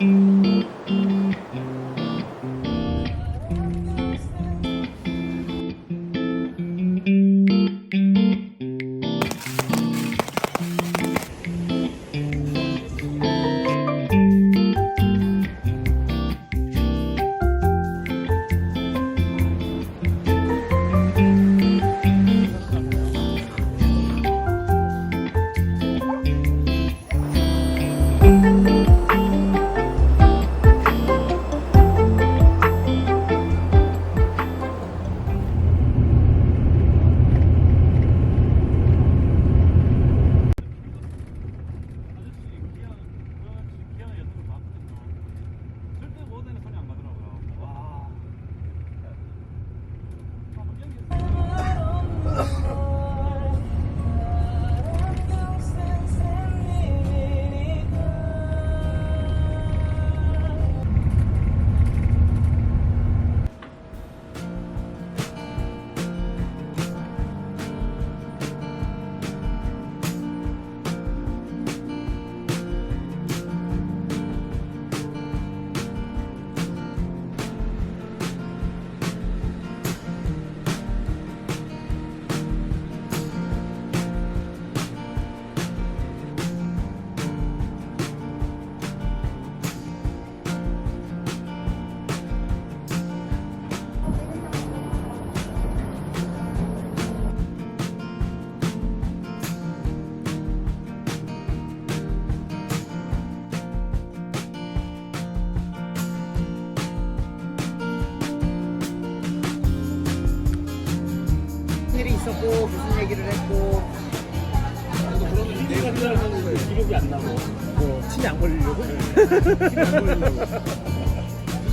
うん。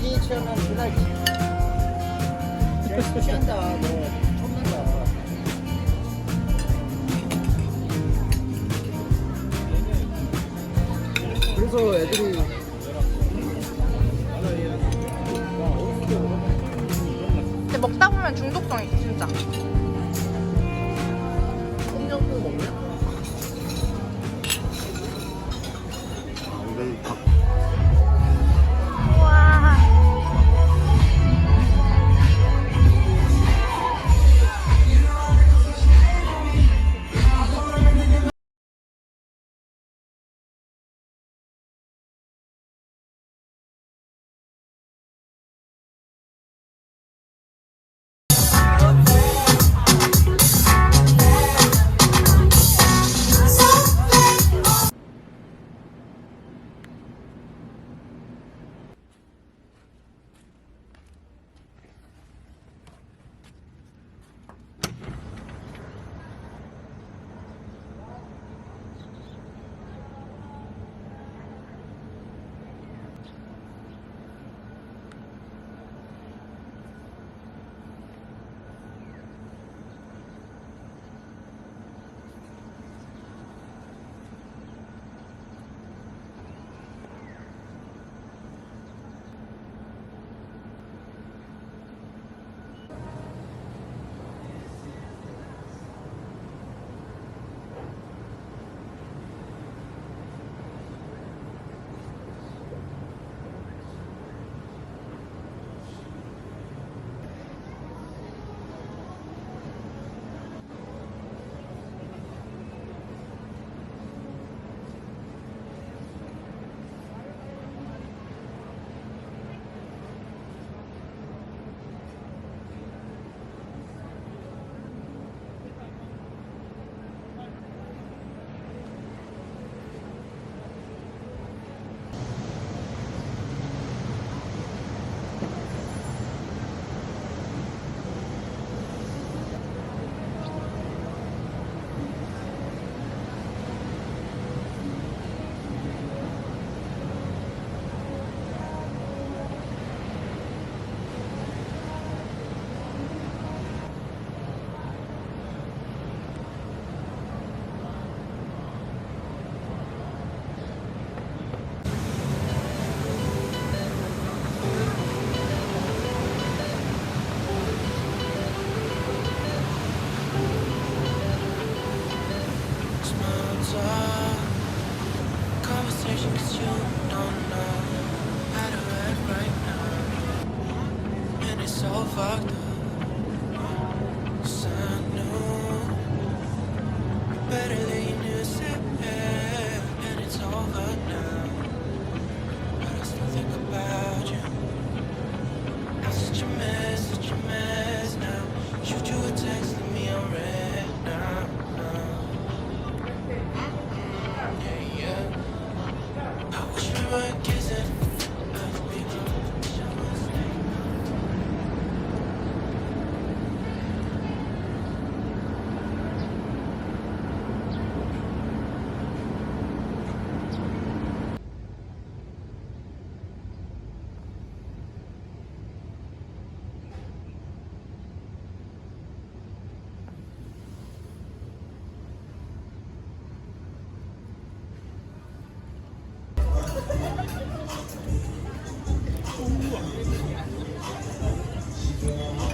이게 취하면 그날 야, 취한다 너 쳤는다 그래서 애들이 근데 먹다 보면 중독성 있어 진짜. conversation consumed. 우와.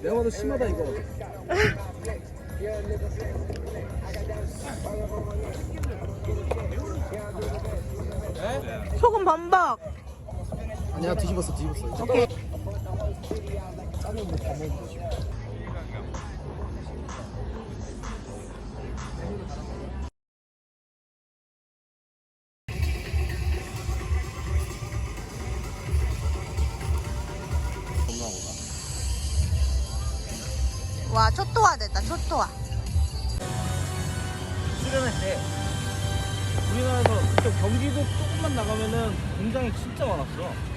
내가 봐도 심하다 이거. 소금 반박. 아니야 뒤집었어 뒤집었어. 오케이. 와, 초토화 됐다, 초토화. 수련할 때 우리나라에서 그때 경기도 조금만 나가면은 공장이 진짜 많았어.